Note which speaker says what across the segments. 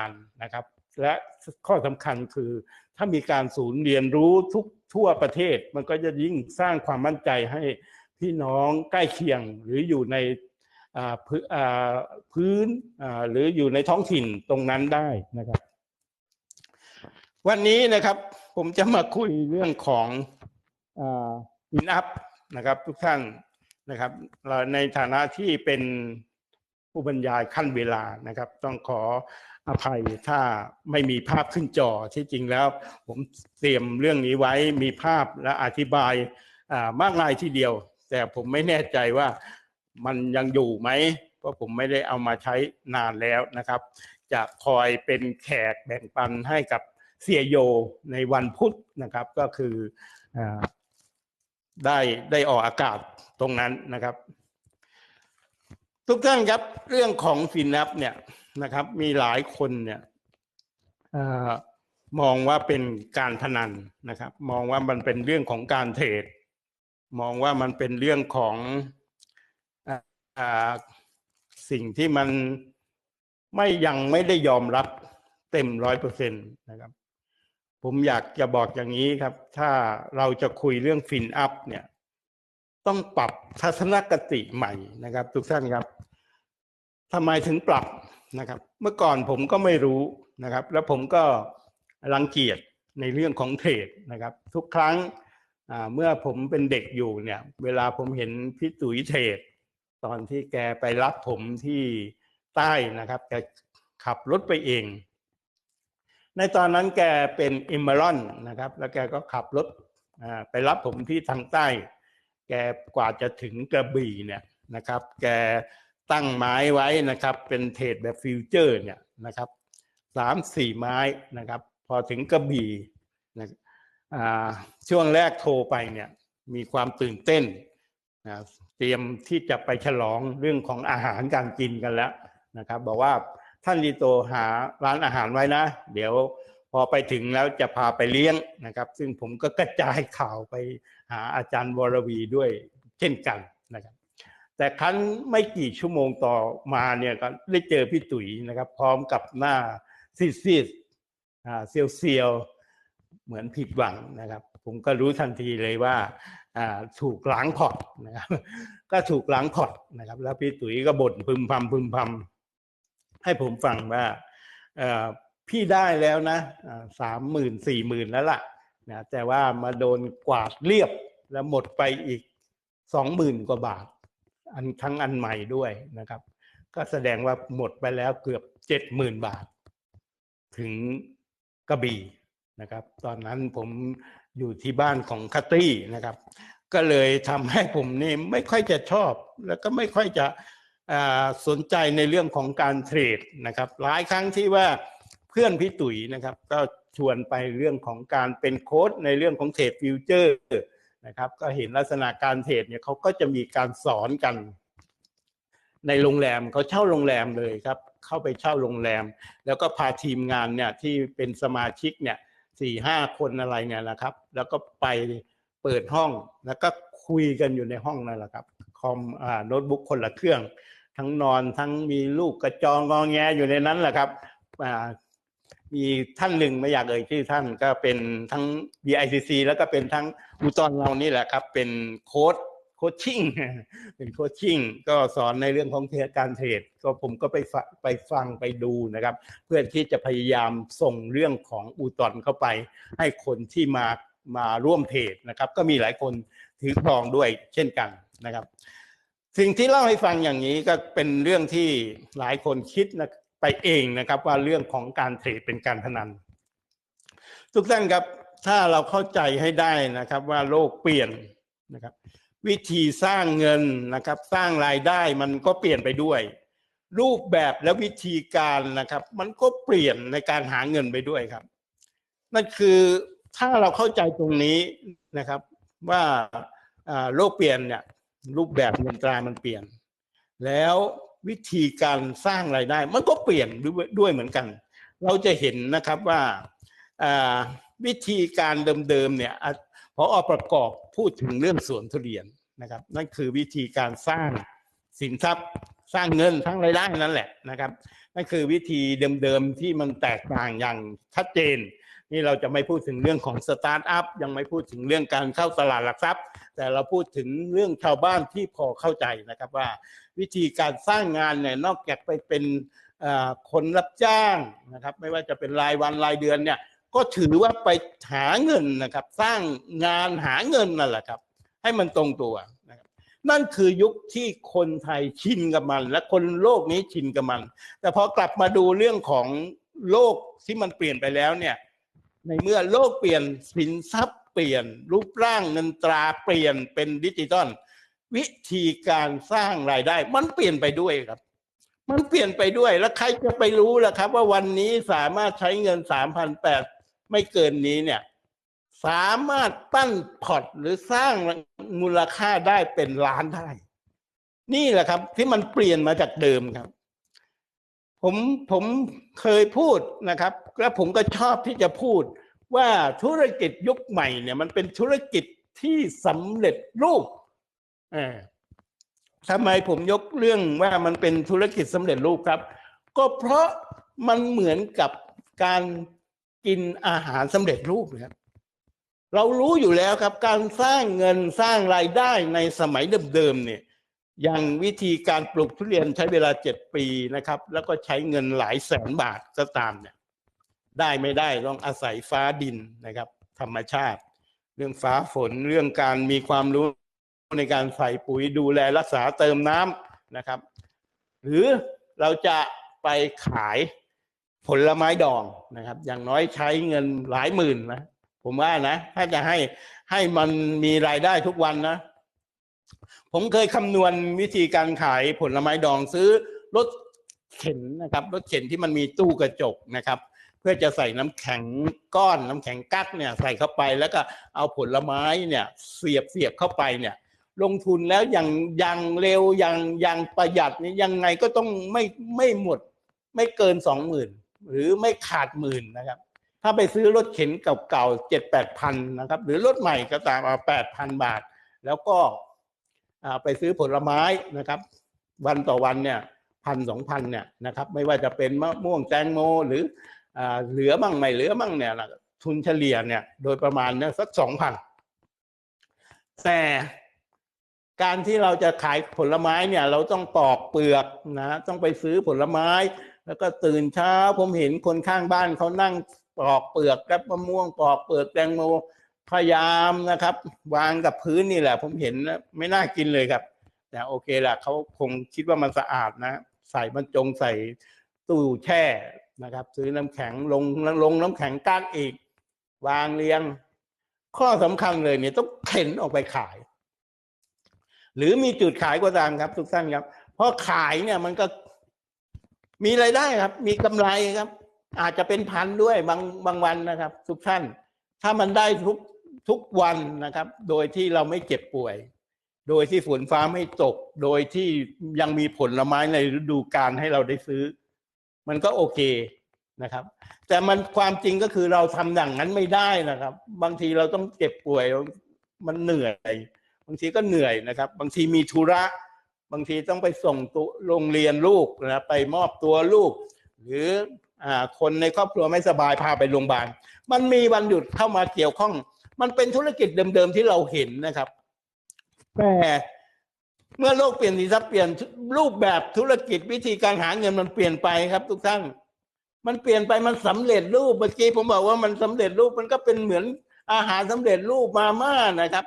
Speaker 1: ารนะครับ และข้อสำคัญคือ ถ้ามีการศูนย์เรียนรู้ทุกทั่วประเทศ มันก็จะยิ่งสร้างความมั่นใจให้พี่น้องใกล้เคียงหรืออยู่ในพื้นหรืออยู่ในท้องถิ่นตรงนั้นได้นะครับ วันนี้นะครับผมจะมาคุยเรื่องของอินอัพนะครับทุกท่านนะครับในฐานะที่เป็น ผู้บรรยายขั้นเวลานะครับ ต้องขออภัยถ้าไม่มีภาพขึ้นจอที่จริงแล้ว ผมเตรียมเรื่องนี้ไว้มีภาพและอธิบายมากมายทีเดียว แต่ผมไม่แน่ใจว่ามันยังอยู่ไหมเพราะผมไม่ได้เอามาใช้นานแล้วนะครับ จะคอยเป็นแขกแบ่งปันให้กับเสียโยในวันพุธนะครับ ก็คืออได้ได้ออกอากาศตรงนั้นนะครับ ทุกท่านครับ เรื่องของฟินับเนี่ยนะครับ มีหลายคนเนี่ยอมองว่าเป็นการพนันนะครับ มองว่ามันเป็นเรื่องของการเทรดมองว่ามันเป็นเรื่องของอสิ่งที่มันไม่ยังไม่ได้ยอมรับเต็มร้อยเปอร์เซ็นต์นะครับ ผมอยากจะบอกอย่างนี้ครับ ถ้าเราจะคุยเรื่องฟินอัพเนี่ย ต้องปรับทัศนคติใหม่นะครับ ทุกท่านครับทำไมถึงปรับนะครับ เมื่อก่อนผมก็ไม่รู้นะครับ แล้วผมก็รังเกียจในเรื่องของเทรดนะครับ ทุกครั้งเมื่อผมเป็นเด็กอยู่เนี่ย เวลาผมเห็นพี่ตุ๋ยเทรดตอนที่แกไปรับผมที่ใต้นะครับแกขับรถไปเอง ในตอนนั้นแกเป็นอิมเมรอนนะครับ แล้วแกก็ขับรถไปรับผมที่ทางใต้ แกกว่าจะถึงกระบี่เนี่ยนะครับ แกตั้งไม้ไว้นะครับ เป็นเทรดแบบฟิวเจอร์เนี่ยนะครับสามสี่ไม้นะครับ พอถึงกระบี่นะช่วงแรกโทรไปเนี่ยมีความตื่นเต้นนะเตรียมที่จะไปฉลองเรื่องของอาหารการกินกันแล้วนะครับ บอกว่าท่านลีโตหาร้านอาหารไว้นะ เดี๋ยว พอไปถึงแล้วจะพาไปเลี้ยงนะครับ ซึ่งผมก็กระจายข่าวไปหาอาจารย์วรวีด้วยเช่นกันนะครับ แต่ครั้นไม่กี่ชั่วโมงต่อมาเนี่ยก็ได้เจอพี่ตุ๋ยนะครับ พร้อมกับหน้าซีดๆอ่าเซียวเหมือนผิดหวังนะครับ ผมก็รู้ทันทีเลยว่าถูกล้างพอร์ตนะครับ ก็ถูกล้างพอร์ตนะครับ แล้วพี่ตุ๋ยก็บ่นพึมพำพึมพำให้ผมฟังว่า พี่ได้แล้วนะสามหมื่นสี่หมื่นแล้วล่ะนะแต่ว่ามาโดนกวาดเรียบแล้วหมดไปอีกสองหมื่นกว่าบาท อันทั้งอันใหม่ด้วยนะครับ ก็แสดงว่าหมดไปแล้วเกือบเจ็ดหมื่นบาท ถึงกระบี่นะครับ ตอนนั้นผมอยู่ที่บ้านของคัตตี้นะครับ ก็เลยทำให้ผมนี่ไม่ค่อยจะชอบ แล้วก็ไม่ค่อยจะสนใจในเรื่องของการเทรดนะครับ หลายครั้งที่ว่า เพื่อนพี่ตุ๋ยนะครับ ก็ชวนไปเรื่องของการเป็นโค้ดในเรื่องของเทรดฟิวเจอร์นะครับ ก็เห็นลักษณะการเทรดเนี่ยเขาก็จะมีการสอนกัน ในโรงแรมเขาเช่าโรงแรมเลยครับ เข้าไปเช่าโรงแรม แล้วก็พาทีมงานเนี่ยที่เป็นสมาชิกเนี่ยสี่ห้าคนอะไรเนี่ยนะครับ แล้วก็ไปเปิดห้องแล้วก็คุยกันอยู่ในห้องนั่นแหละครับคอมอ่าโน้ตบุ๊กคนละเครื่อง ทั้งนอนทั้งมีลูกกระจองงอแงอยู่ในนั้นแหละครับอ่า มีท่านหนึ่งไม่อยากเอ่ยชื่อท่านก็เป็นทั้ง BICC แล้วก็เป็นทั้งอุตอนเรานี่แหละครับ เป็นโค้ดโคชชิ่งเป็นโคชชิ่งก็สอนในเรื่องของการเทรดก็ผมก็ไปฟงไปฟังไปดูนะครับ เพื่อที่จะพยายามส่งเรื่องของอูตอนเข้าไป ให้คนที่มามาร่วมเทรดนะครับ ก็มีหลายคนถือครองด้วยเช่นกันนะครับ สิ่งที่เล่าให้ฟังอย่างนี้ก็เป็นเรื่องที่หลายคนคิดนะ ไปเองนะครับว่าเรื่องของการเทรดเป็นการพนัน ทุกท่านครับถ้าเราเข้าใจให้ได้นะครับว่าโลกเปลี่ยนนะครับวิธีสร้างเงินนะครับสร้างรายได้มันก็เปลี่ยนไปด้วย รูปแบบและวิธีการนะครับ มันก็เปลี่ยนในการหาเงินไปด้วยครับ นั่นคือถ้าเราเข้าใจตรงนี้นะครับ ว่าโลกเปลี่ยนเนี่ยรูปแบบเงินตรามันเปลี่ยน แล้ว วิธีการสร้างรายได้ มันก็เปลี่ยนด้วยเหมือนกัน เราจะเห็นนะครับว่าวิธีการเดิมๆเนี่ยพออประกอบพูดถึงเรื่องสวนทุเรียนนะครับ นั่นคือวิธีการสร้างสินทรัพย์สร้างเงินสร้างรายได้นั่นแหละนะครับนั่นคือวิธีเดิมๆที่มันแตกต่างอย่างชัดเจน นี่เราจะไม่พูดถึงเรื่องของสตาร์ทอัพยังไม่พูดถึงเรื่องการเข้าตลาดหลักทรัพย์ แต่เราพูดถึงเรื่องชาวบ้านที่พอเข้าใจนะครับว่า วิธีการสร้างงานเนี่ยนอกจากไปเป็นคนรับจ้างนะครับไม่ว่าจะเป็นรายวันรายเดือนเนี่ยก็ถือว่าไปหาเงินนะครับ สร้างงานหาเงินนั่นแหละครับ ให้มันตรงตัวนะครับนั่นคือยุคที่คนไทยชินกับมัน และคนโลกนี้ชินกับมัน แต่พอกลับมาดูเรื่องของโลกที่มันเปลี่ยนไปแล้วเนี่ย ในเมื่อโลกเปลี่ยนสินทรัพย์เปลี่ยน รูปร่างเงินตราเปลี่ยนเป็นดิจิตอลวิธีการสร้างรายได้ มันเปลี่ยนไปด้วยครับ มันเปลี่ยนไปด้วยแล้วใครจะไปรู้ล่ะครับ ว่าวันนี้สามารถใช้เงินสามพันแปดไม่เกินนี้เนี่ย สามารถปั้นพอร์ตหรือสร้างมูลค่าได้เป็นล้านได้ นี่แหละครับ ที่มันเปลี่ยนมาจากเดิมครับ ผมผมเคยพูดนะครับ แล้วผมก็ชอบที่จะพูดว่าธุรกิจยุคใหม่เนี่ยมันเป็นธุรกิจที่สำเร็จรูปทำไมผมยกเรื่องว่ามันเป็นธุรกิจสำเร็จรูปครับ ก็เพราะมันเหมือนกับการกินอาหารสำเร็จรูปนะครับเรารู้อยู่แล้วครับการสร้างเงินสร้างรายได้ในสมัยเดิมๆเนี่ยอย่างวิธีการปลูกทุเรียนใช้เวลาเจ็ดปีนะครับ แล้วก็ใช้เงินหลายแสนบาทก็ตามเนี่ย ได้ไม่ได้ต้องอาศัยฟ้าดินนะครับ ธรรมชาติ เรื่องฟ้าฝนเรื่องการมีความรู้ในการใส่ปุ๋ยดูแลรักษาเติมน้ำนะครับ หรือเราจะไปขายผลไม้ดองนะครับ อย่างน้อยใช้เงินหลายหมื่นนะผมว่านะ ถ้าจะให้ให้มันมีรายได้ทุกวันนะ ผมเคยคำนวณวิธีการขายผลไม้ดองซื้อรถเข็นนะครับรถเข็นที่มันมีตู้กระจกนะครับ เพื่อจะใส่น้ำแข็งก้อนน้ำแข็งกั๊กเนี่ยใส่เข้าไปแล้วก็เอาผลไม้เนี่ยเสียบเสียบเข้าไปเนี่ยลงทุนแล้วอย่างอย่างเร็วอย่างอย่างประหยัดนี่ยังไงก็ต้องไม่ไม่หมด ไม่เกินสองหมื่นหรือไม่ขาดหมื่นนะครับ ถ้าไปซื้อรถเข็นเก่าๆเจ็ดแปดพันนะครับ หรือรถใหม่ก็ตามเอาแปดพันบาท แล้วก็ไปซื้อผลไม้นะครับ วันต่อวันเนี่ยพันสองพันเนี่ยนะครับ ไม่ว่าจะเป็นมะม่วงแตงโมหรือ เหลือมั่งไม่เหลือมั่งเนี่ยทุนเฉลี่ยเนี่ยโดยประมาณเนี่ยสักสองพันแต่การที่เราจะขายผลไม้เนี่ยเราต้องปอกเปลือกนะต้องไปซื้อผลไม้ แล้วก็ตื่นเช้าผมเห็นคนข้างบ้านเขานั่งปอกเปลือกกับมะม่วงปอกเปลือกแตงโมพยายามนะครับ วางกับพื้นนี่แหละ ผมเห็นนะไม่น่ากินเลยครับ แต่โอเคแหละเขาคงคิดว่ามันสะอาดนะ ใส่บรรจงใส่ตู้แช่ นะครับ ซื้อน้ำแข็งลงลงน้ำแข็งก้านอีก วางเรียง ข้อสำคัญเลยเนี่ยต้องเข็นออกไปขาย หรือมีจุดขายก็ตามครับ ทุกท่านครับเพราะขายเนี่ยมันก็มีรายได้ครับ มีกำไรครับ อาจจะเป็นพันด้วยบางบางวันนะครับ ทุกท่าน ถ้ามันได้ทุกทุกวันนะครับ โดยที่เราไม่เจ็บป่วย โดยที่ฝนฟ้าไม่ตก โดยที่ยังมีผลไม้ในฤดูกาลให้เราได้ซื้อ มันก็โอเคนะครับ แต่มันความจริงก็คือเราทำอย่างนั้นไม่ได้นะครับ บางทีเราต้องเจ็บป่วยมันเหนื่อย บางทีก็เหนื่อยนะครับ บางทีมีธุระ บางทีต้องไปส่งตัวโรงเรียนลูกนะไปมอบตัวลูก หรืออคนในครอบครัวไม่สบายพาไปโรงพยาบาล มันมีวันหยุดเข้ามาเกี่ยวข้อง มันเป็นธุรกิจเดิมๆที่เราเห็นนะครับ แต่ เมื่อโลกเปลี่ยนสีสับเปลี่ยนรูปแบบธุรกิจวิธีการหาเงินมันเปลี่ยนไปครับ ทุกท่านมันเปลี่ยนไปมันสำเร็จรูปเมื่อกี้ผมบอกว่ามันสำเร็จรูปมันก็เป็นเหมือนอาหารสำเร็จรูปมาม่านะครับ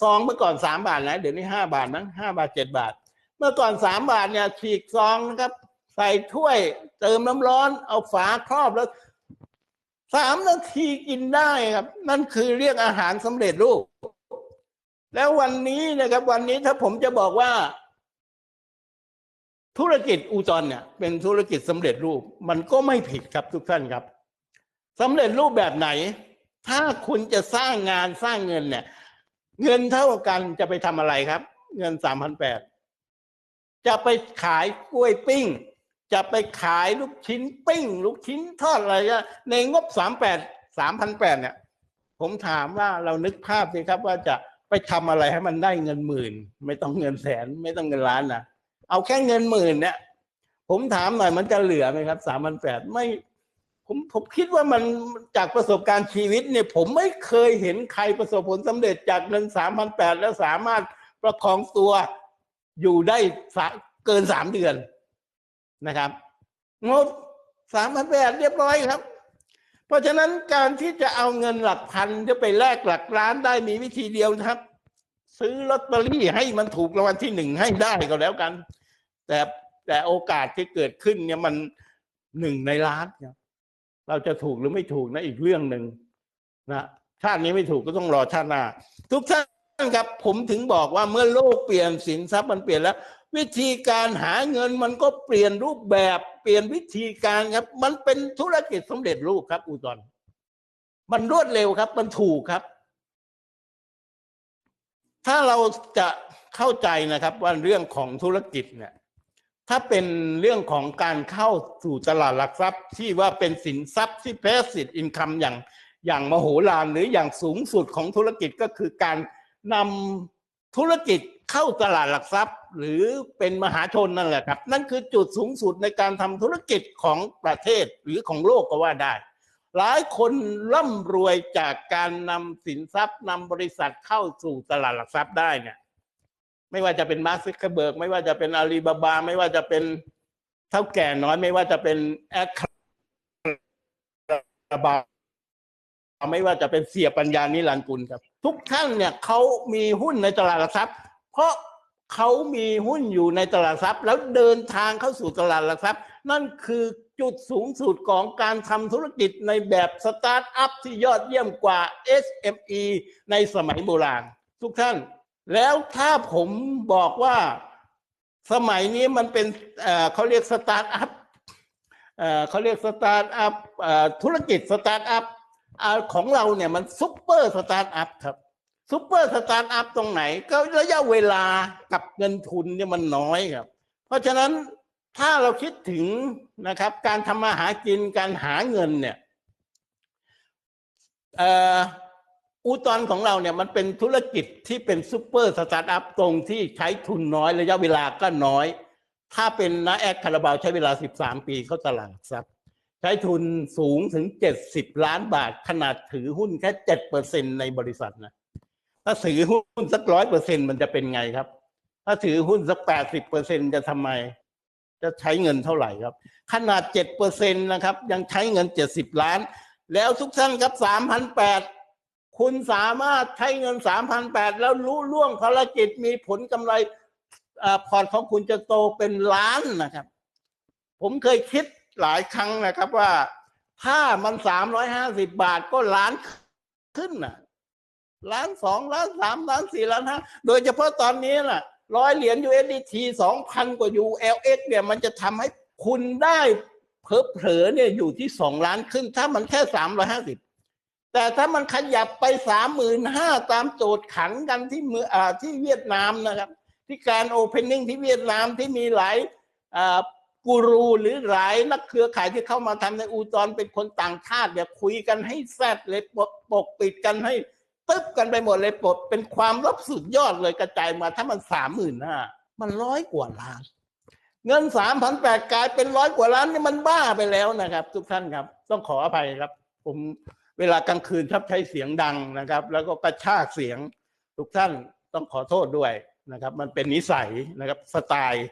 Speaker 1: ซองเมื่อก่อนสามบาทนะเดี๋ยวนี้ห้าบาทมั้งห้าบาทเจ็ดบาท เมื่อก่อนสามบาทเนี่ยฉีกซองนะครับ ใส่ถ้วย เติมน้ำร้อน เอาฝาครอบแล้วสามนาทีกินได้ครับ นั่นคือเรียกอาหารสำเร็จรูป แล้ววันนี้นะครับ วันนี้ถ้าผมจะบอกว่า ธุรกิจอูจอนเนี่ย เป็นธุรกิจสำเร็จรูป มันก็ไม่ผิดครับทุกท่านครับสำเร็จรูปแบบไหน ถ้าคุณจะสร้างงานสร้างเงินเนี่ย เงินเท่ากันจะไปทำอะไรครับ เงินสามพันแปดจะไปขายกล้วยปิ้ง จะไปขายลูกชิ้นปิ้ง ลูกชิ้นทอดอะไรก็ในงบสามแปดสามพันแปดเนี่ย ผมถามว่าเรานึกภาพสิครับว่าจะ ไปทำอะไรให้มันได้เงินหมื่น ไม่ต้องเงินแสน ไม่ต้องเงินล้านนะเอาแค่เงินหมื่นเนี่ย ผมถามหน่อยมันจะเหลือไหมครับสามพันแปดไม่ ผมผมคิดว่ามันจากประสบการณ์ชีวิตเนี่ย ผมไม่เคยเห็นใครประสบผลสำเร็จจากเงินสามพันแปดแล้วสามารถประคองตัวอยู่ได้เกินสามเดือนนะครับงบสามพันแปดเรียบร้อยครับ เพราะฉะนั้นการที่จะเอาเงินหลักพันจะไปแลกหลักล้านได้มีวิธีเดียวนะครับ ซื้อลอตเตอรี่ให้มันถูกรางวัลที่หนึ่งให้ได้ก็แล้วกัน แต่แต่โอกาสที่เกิดขึ้นเนี่ยมันหนึ่งในล้านเนี่ยเราจะถูกหรือไม่ถูกนะอีกเรื่องหนึ่งนะชาตินี้ไม่ถูกก็ต้องรอชาติหน้าทุกท่านครับผมถึงบอกว่าเมื่อโลกเปลี่ยนสินทรัพย์มันเปลี่ยนแล้ว วิธีการหาเงินมันก็เปลี่ยนรูปแบบเปลี่ยนวิธีการครับ มันเป็นธุรกิจสำเร็จรูปครับ อุตอนมันรวดเร็วครับ มันถูกครับ ถ้าเราจะเข้าใจนะครับว่าเรื่องของธุรกิจเนี่ย ถ้าเป็นเรื่องของการเข้าสู่ตลาดหลักทรัพย์ ที่ว่าเป็นสินทรัพย์ที่แพสซีฟอินคัมอย่างอย่างมโหฬารหรืออย่างสูงสุดของธุรกิจก็คือการนำธุรกิจ เข้าตลาดหลักทรัพย์ หรือเป็นมหาชนนั่นแหละครับ นั่นคือจุดสูงสุดในการทำธุรกิจของประเทศหรือของโลกก็ว่าได้ หลายคนร่ำรวยจากการนำสินทรัพย์นำบริษัทเข้าสู่ตลาดหลักทรัพย์ได้เนี่ยไม่ว่าจะเป็นมาร์คซิกเบิร์กไม่ว่าจะเป็นอาลีบาบา ไม่ว่าจะเป็นเท่าแก่น้อย ไม่ว่าจะเป็นแอดคาบาไม่ว่าจะเป็นเสียปัญญานิรันดร์กุลครับ ทุกท่านเนี่ยเขามีหุ้นในตลาดหลักทรัพย์ เพราะเขามีหุ้นอยู่ในตลาดหลักทรัพย์ แล้วเดินทางเข้าสู่ตลาดหลักทรัพย์ นั่นคือจุดสูงสุดของการทำธุรกิจในแบบสตาร์ทอัพที่ยอดเยี่ยมกว่า SME ในสมัยโบราณทุกท่าน แล้วถ้าผมบอกว่าสมัยนี้มันเป็นเเขาเรียกสตาร์ทอัพเขาเรียกสตาร์ทอัพธุรกิจสตาร์ทอัพของเราเนี่ยมันซุปเปอร์สตาร์ทอัพครับ ซุปเปอร์สตาร์ทอัพตรงไหน ก็ระยะเวลากับเงินทุนเนี่ยมันน้อยครับ เพราะฉะนั้นถ้าเราคิดถึงนะครับ การทำมาหากินการหาเงินเนี่ยอูตอนของเราเนี่ยมันเป็นธุรกิจที่เป็นซูเปอร์สตาร์ทอัพตรงที่ใช้ทุนน้อยระยะเวลาก็น้อย ถ้าเป็นนาแอดคาราบาวใช้เวลา 13 ปีเข้าตลาดทรัพย์ใช้ทุนสูงถึง 70 ล้านบาทขนาดถือหุ้นแค่ 7%ในบริษัทนะ ถ้าถือหุ้นสักร้อยเปอร์เซ็นมันจะเป็นไงครับ ถ้าถือหุ้นสัก80%จะทำไม จะใช้เงินเท่าไหร่ครับ ขนาด7%นนะครับ ยังใช้เงิน70ล้าน แล้วทุกท่านครับ3,800คุณสามารถใช้เงิน3,800แปดแล้วรู้ล่วงภารกิจมีผลกำไรอาพอร์ตของคุณจะโตเป็นล้านนะครับ ผมเคยคิดหลายครั้งนะครับว่า ถ้ามัน350บบาทก็ล้านขึ้นน่ะ ล้านสองล้านสามล้านสี่ล้านห้าโดยเฉพาะตอนนี้น่ะร้อยเหรียญ USDT สองพันกว่า ULX เนี่ยมันจะทำให้คุณได้เพอเผลอเนี่ยอยู่ที่สองล้านขึ้น ถ้ามันแค่สามร้อยห้าสิบแต่ถ้ามันขยับไปสามหมื่นห้าตามโจทย์ขันกันที่เมืออ่าที่เวียดนามนะครับ ที่การโอเพนนิ่งที่เวียดนามที่มีหลายอ่ากูรูหรือหลายนักเครือข่ายที่เข้ามาทำในอูตอนเป็นคนต่างชาติเนี่ยคุยกันให้แซดเลยปกปิดกันให้ ตึ๊บกันไปหมดเลยปลดเป็นความลบสุดยอดเลยกระจายมาถ้ามันสามหมื่นห้ามันร้อยกว่าล้าน เงินสามพันแปดกลายเป็นร้อยกว่าล้านนี่มันบ้าไปแล้วนะครับ ทุกท่านครับ ต้องขออภัยครับ ผมเวลากลางคืนชอบใช้เสียงดังนะครับ แล้วก็กระชากเสียง ทุกท่านต้องขอโทษด้วยนะครับ มันเป็นนิสัยนะครับสไตล์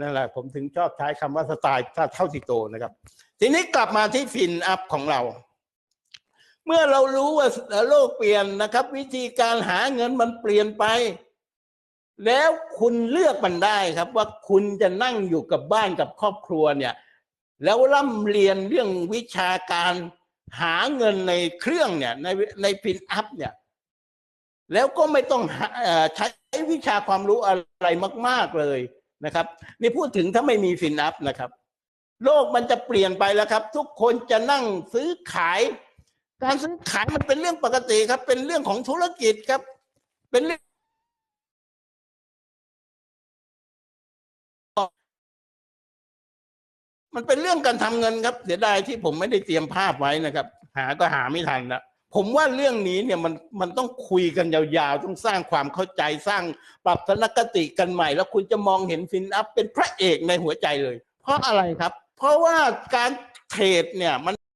Speaker 1: นั่นแหละผมถึงชอบใช้คำว่าสไตล์ถ้าเท่าที่โตนะครับ ทีนี้กลับมาที่ฟินอัพของเรา เมื่อเรารู้ว่าโลกเปลี่ยนนะครับ วิธีการหาเงินมันเปลี่ยนไป แล้วคุณเลือกมันได้ครับว่าคุณจะนั่งอยู่กับบ้านกับครอบครัวเนี่ย แล้วร่ำเรียนเรื่องวิชาการหาเงินในเครื่องเนี่ยในในฟินอัพเนี่ย แล้วก็ไม่ต้องอใช้วิชาความรู้อะไรมาก ๆเลยนะครับ นี่พูดถึงถ้าไม่มีฟินอัพนะครับ โลกมันจะเปลี่ยนไปแล้วครับ ทุกคนจะนั่งซื้อขาย การซื้อขายมันเป็นเรื่องปกติครับ เป็นเรื่องของธุรกิจครับ เป็นเรื่องมันเป็นเรื่องการทำเงินครับ เสียดายที่ผมไม่ได้เตรียมภาพไว้นะครับ หาก็หาไม่ทันนะผมว่าเรื่องนี้เนี่ยมันมันต้องคุยกันยาวๆ ต้องสร้างความเข้าใจสร้างปรับทัศนคติกันใหม่ แล้วคุณจะมองเห็นฟินอัพเป็นพระเอกในหัวใจเลย เพราะอะไรครับ เพราะว่าการเทรดเนี่ยมัน